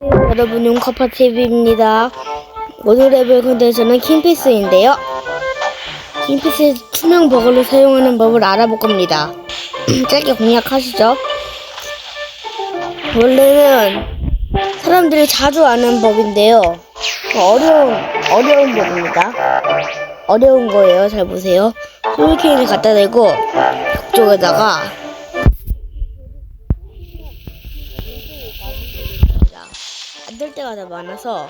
여러분 용커파TV입니다. 오늘의 별 컨텐츠는 킹피스인데요. 킹피스의 투명 버글을 사용하는 법을 알아볼 겁니다. 짧게 공략하시죠. 원래는 사람들이 자주 아는 법인데요. 어려운, 어려운 법입니다. 어려운 거예요. 잘 보세요. 솔케인을 갖다 대고 벽 쪽에다가 안될 때가 더 많아서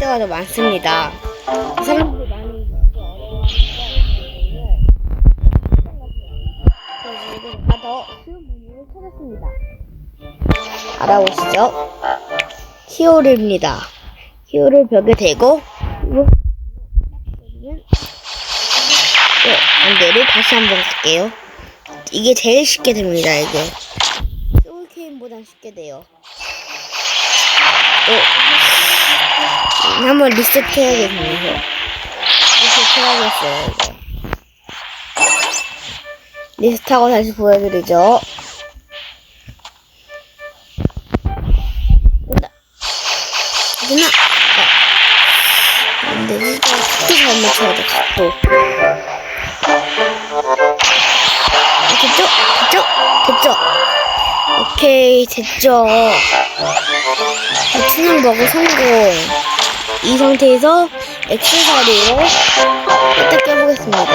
때가 더 많습니다. 사람들이 많이 그래서 더 쉬운 방법을 찾았습니다. 알아보시죠. 히오르입니다. 히오를 벽에 대고 그리고 네, 다시 한번 쓸게요. 이게 제일 쉽게 됩니다. 이게. 소울케인보다 쉽게 돼요. 또 한번 리셋해야겠네요. 리셋해야겠어요. 이거. 리셋하고 다시 보여드리죠. 된다. 되나? 어. 안 되지? 각도 잘 맞춰야 돼, 각도. 아, 됐죠? 됐죠? 됐죠? 오케이 됐죠. 투명 버그 성공 이 상태에서 X사리로 딱 껴보겠습니다.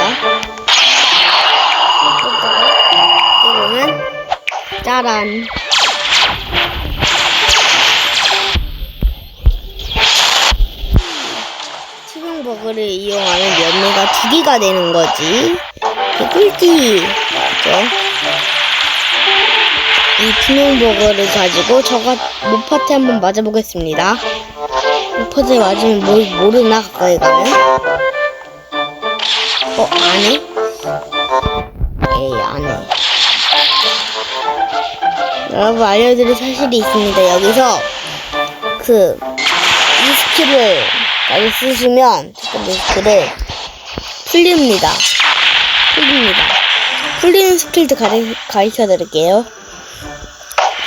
깨보면 짜란. 버그를 이용하면 열매가 두 개가 되는 거지? 개꿀띠 그죠? 이 투명 버거를 가지고 저가 모파트 한번 맞아보겠습니다. 모파트에 맞으면 뭘 모르나 가까이 가면? 어 안 해? 에이 안 해. 여러분 알려드릴 사실이 있습니다. 여기서 그 이 스킬을 많이 쓰시면 첫 번째 스킬을 풀립니다. 풀립니다. 풀리는 스킬도 가르, 가르쳐 드릴게요.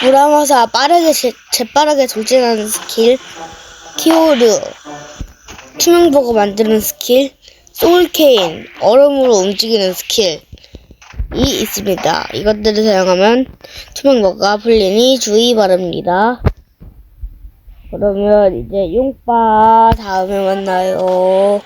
무라마사 빠르게 재, 재빠르게 돌진하는 스킬 키오르 투명보고 만드는 스킬 소울케인 얼음으로 움직이는 스킬이 있습니다. 이것들을 사용하면 투명보가 풀리니 주의 바랍니다. 그러면 이제 용빠 다음에 만나요.